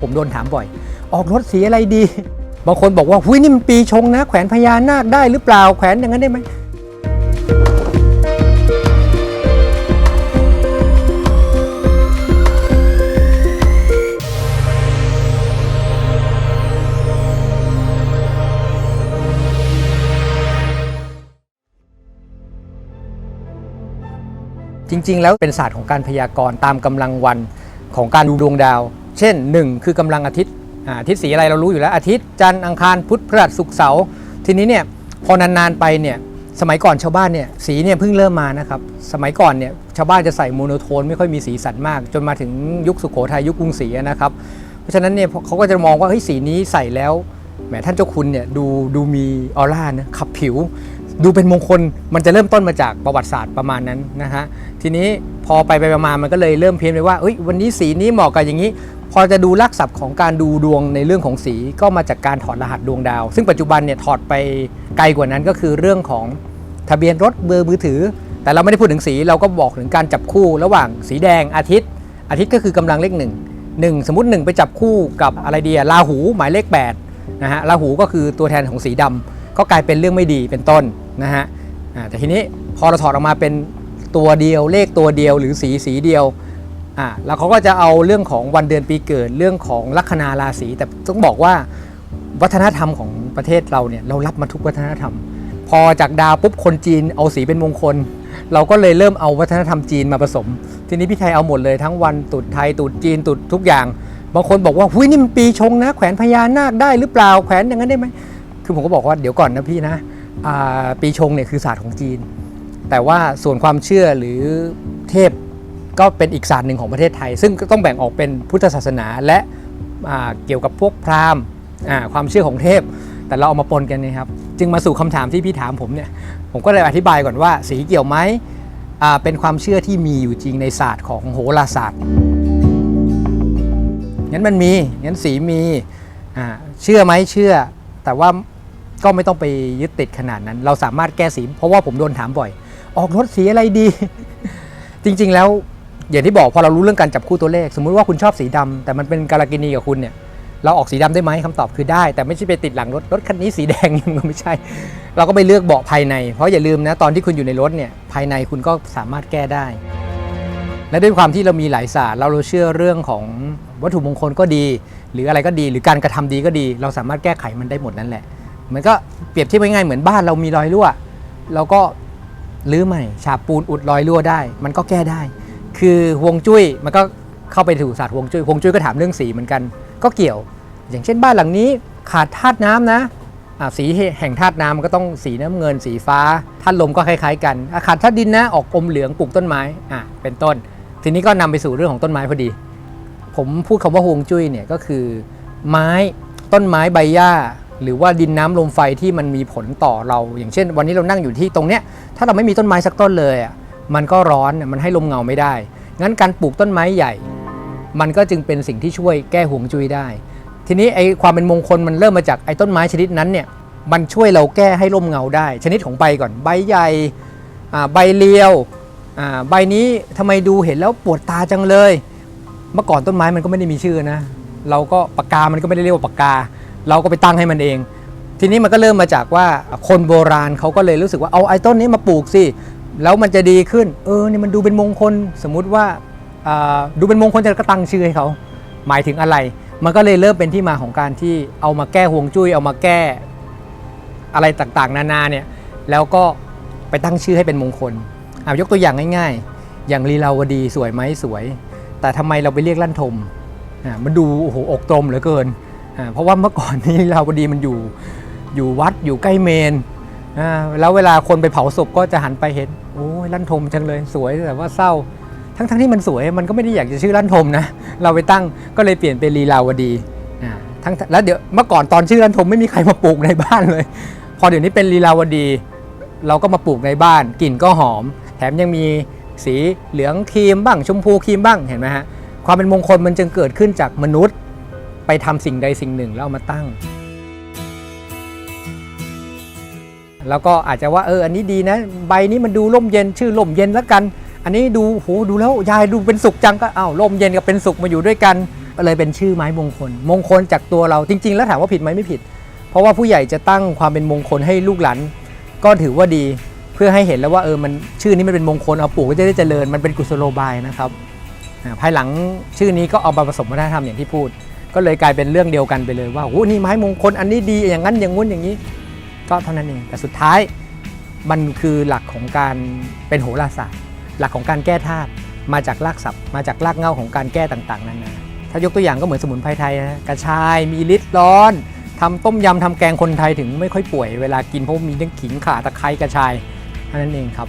ผมโดนถามบ่อย ออกรถสีอะไรดี บางคนบอกว่าหุ้ยนี่มันปีชงนะ แขวนพญานาคได้หรือเปล่าแขวนอย่างนั้นได้ไหมจริง ๆ แล้วเป็นศาสตร์ของการพยากรณ์ตามกำลังวันของการดูดวงดาว เช่น 1 คือกำลังอาทิตย์อาทิตย์สีอะไรเรารู้อยู่แล้วอาทิตย์จันทร์อังคารพุธพฤหัสศุกร์เสาร์ทีนี้เนี่ยพอนานๆไปเนี่ยสมัยก่อนชาวบ้านเนี่ยสีเนี่ยเพิ่งเริ่มมานะครับสมัยก่อนเนี่ยชาวบ้านจะใส่โมโนโทนไม่ค่อยมีสีสันมาก จนมาถึงยุคสุโขทัยยุคกรุงศรีนะครับเพราะฉะนั้นเนี่ยเขาก็จะมองว่าเฮ้ยสีนี้ใส่แล้วแหมท่านเจ้าคุณเนี่ยดูดูมีออร่านะขับผิว ดูเป็นมงคลมันจะเริ่มต้นมาจากประวัติศาสตร์ประมาณนั้นนะฮะทีนี้พอไปไปมามันก็เลยเริ่มเพี้ยนไปว่าเอ้ยวันนี้สีนี้เหมาะกับอย่างนี้ พอจะดูลักษณะของการดูดวงในเรื่องของสีก็มาจากการถอดรหัสดวงดาว ซึ่งปัจจุบันเนี่ยถอดไปไกลกว่านั้นก็คือเรื่องของทะเบียนรถเบอร์มือถือ แต่เราไม่ได้พูดถึงสีเราก็บอกถึงการจับคู่ระหว่างสีแดงอาทิตย์ อาทิตย์ก็คือกำลังเลขหนึ่งหนึ่งสมมติหนึ่งไปจับคู่กับอะไรเดียราหูหมายเลข8นะฮะราหูก็คือตัวแทนของสีดำก็กลายเป็นเรื่องไม่ดีเป็นต้นนะฮะแต่ทีนี้พอเราถอดออกมาเป็นตัวเดียวเลขตัวเดียวหรือสีสีเดียว อ่าแล้วเขาก็จะเอาเรื่องของวันเดือนปีเกิดเรื่องของลัคนาราศีแต่ต้องบอกว่าวัฒนธรรมของประเทศเราเนี่ยเรารับมาทุกวัฒนธรรม พอจากดาวปุ๊บคนจีนเอาสีเป็นมงคล เราก็เลยเริ่มเอาวัฒนธรรมจีนมาผสม ทีนี้พี่ไทยเอาหมดเลยทั้งวันตรุษไทยตรุษจีนตรุษทุกอย่าง บางคนบอกว่าหุยนี่มันปีชงนะ แขวนพญานาคได้หรือเปล่าแขวนอย่างนั้นได้ไหมคือผมก็บอกว่าเดี๋ยวก่อนนะพี่นะปีชงเนี่ยคือศาสตร์ของจีน แต่ว่าส่วนความเชื่อหรือเทพ ก็เป็นอีกศาสตร์หนึ่งของประเทศไทย ซึ่งก็ต้องแบ่งออกเป็นพุทธศาสนาและเกี่ยวกับพวกพราหมณ์ความเชื่อของเทพ แต่เราเอามาปนกันนะครับ จึงมาสู่คำถามที่พี่ถามผมเนี่ย ผมก็เลยอธิบายก่อนว่าสีเกี่ยวไหมเป็นความเชื่อที่มีอยู่จริงในศาสตร์ของโหราศาสตร์งั้นมันมีงั้นสีมีเชื่อไหมเชื่อ แต่ว่าก็ไม่ต้องไปยึดติดขนาดนั้น เราสามารถแก้สี เพราะว่าผมโดนถามบ่อย ออกรถสีอะไรดี จริง ๆ แล้ว อย่างที่บอกพอเรารู้เรื่องการจับคู่ตัวเลข สมมุติว่าคุณชอบสีดำแต่มันเป็นการากินีกับคุณเนี่ยเราออกสีดำได้ไหมคำตอบคือได้ แต่ไม่ใช่ไปติดหลังรถรถคันนี้สีแดงมันไม่ใช่ เราก็ไปเลือกเบาะภายใน เพราะอย่าลืมนะตอนที่คุณอยู่ในรถเนี่ยภายในคุณก็สามารถแก้ได้ และด้วยความที่เรามีหลายศาสตร์เราเชื่อเรื่องของวัตถุมงคลก็ดี หรืออะไรก็ดีหรือการกระทำดีก็ดี เราสามารถแก้ไขมันได้หมดนั่นแหละ มันก็เปรียบเทียบง่ายๆเหมือนบ้านเรามีรอยรั่วเราก็รื้อใหม่ฉาบปูนอุดรอยรั่วได้ มันก็แก้ได้ คือฮวงจุ้ยมันก็เข้าไปถูกศาสตร์ฮวงจุ้ยฮวงจุ้ยก็ถามเรื่องสีเหมือนกัน ก็เกี่ยว อย่างเช่นบ้านหลังนี้ขาดธาตุน้ำนะสีแห่งธาตุน้ำมันก็ต้องสีน้ำเงิน สีฟ้าธาตุลมก็คล้าย ๆ กันอะขาดธาตุดินนะออกอมเหลืองปลูกต้นไม้อะเป็นต้น ทีนี้ก็นำไปสู่เรื่องของต้นไม้พอดี ผมพูดคำว่าฮวงจุ้ยเนี่ยก็คือไม้ต้นไม้ใบหญ้า หรือว่าดินน้ำลมไฟที่มันมีผลต่อเรา อย่างเช่น วันนี้เรานั่งอยู่ที่ตรงเนี้ยถ้าเราไม่มีต้นไม้สักต้นเลยอะ มันก็ร้อนมันให้ลมเงาไม่ได้ งั้นการปลูกต้นไม้ใหญ่ มันก็จึงเป็นสิ่งที่ช่วยแก้ห่วงจุ้ยได้ ทีนี้ไอ้ความเป็นมงคลมันเริ่มมาจากไอ้ต้นไม้ชนิดนั้นเนี่ยมันช่วยเราแก้ให้ร่มเงาได้ ชนิดของใบก่อนใบใหญ่ใบเรียวใบนี้ทำไมดูเห็นแล้วปวดตาจังเลย เมื่อก่อนต้นไม้มันก็ไม่ได้มีชื่อนะ เราก็ปากกา มันก็ไม่ได้เรียกว่าปากกา เราก็ไปตั้งให้มันเอง ทีนี้มันก็เริ่มมาจากว่าคนโบราณเขาก็เลยรู้สึกว่าเอาไอ้ต้นนี้มาปลูกสิ แล้วมันจะดีขึ้น เออเนี่ยมันดูเป็นมงคลสมมุติว่าดูเป็นมงคลจะก็ตั้งชื่อให้เขาหมายถึงอะไร มันก็เลยเริ่มเป็นที่มาของการที่เอามาแก้ห่วงจุ้ยเอามาแก้อะไรต่างๆ นานาเนี่ยแล้วก็ไปตั้งชื่อให้เป็นมงคลเอายกตัวอย่างง่าย ๆ อย่างลีลาวดีสวยไหมสวย แต่ทำไมเราไปเรียกลั่นทมอ่ามันดูโอ้โหอกตรมเหลือเกินอ่าเพราะว่าเมื่อก่อนนี้ลีลาวดีมันอยู่อยู่วัดอยู่ใกล้เมน แล้วเวลาคนไปเผาศพก็จะหันไปเห็นโอ้ยลั่นทมจังเลยสวยแต่ว่าเศร้า ทั้งทั้งที่มันสวยมันก็ไม่ได้อยากจะชื่อลั่นทมนะเราไปตั้งก็เลยเปลี่ยนเป็นลีลาวดีทั้งแล้วเดี๋ยวเมื่อก่อนตอนชื่อลั่นทมไม่มีใครมาปลูกในบ้านเลย พอเดี๋ยวนี้เป็นลีลาวดี เราก็มาปลูกในบ้านกลิ่นก็หอม แถมยังมีสีเหลืองครีมบ้างชมพูครีมบ้างเห็นไหมฮะความเป็นมงคลมันจึงเกิดขึ้นจากมนุษย์ ไปทำสิ่งใดสิ่งหนึ่งแล้วเอามาตั้ง แล้วก็อาจจะว่าเอออันนี้ดีนะ ใบนี้มันดูร่มเย็นชื่อร่มเย็นแล้วกัน อันนี้ดูโหดูแล้วยายดูเป็นสุขจังก็อ้าวร่มเย็นกับเป็นสุขมาอยู่ด้วยกันเลยเป็นชื่อไม้มงคล มงคลจากตัวเราจริง ๆ แล้วถามว่าผิดไหมไม่ผิด เพราะว่าผู้ใหญ่จะตั้งความเป็นมงคลให้ลูกหลานก็ถือว่าดีเพื่อให้เห็นแล้วว่าเออมันชื่อนี้มันเป็นมงคลเอาปลูกก็จะได้เจริญมันเป็นกุศโลบายนะครับภายหลังชื่อนี้ก็เอามาผสมวัฒนธรรมอย่างที่พูด ก็เลยกลายเป็นเรื่องเดียวกันไปเลยว่าโอ้นี่ไม้มงคลอันนี้ดีอย่างนั้นอย่างงู้นอย่างนี้ ก็เท่านั้นเองแต่สุดท้ายมันคือหลักของการเป็นโหราศาสตร์ หลักของการแก้ธาตุมาจากรากศัพท์มาจากรากเหง้าของการแก้ต่างๆ นั้นนะถ้ายกตัวอย่างก็เหมือนสมุนไพรไทยนะกระชายมีฤทธิ์ร้อนทำต้มยำทำแกงคนไทยถึงไม่ค่อยป่วยเวลากินเพราะมีทั้งขิงข่าตะไคร้กระชายเท่านั้นเองครับ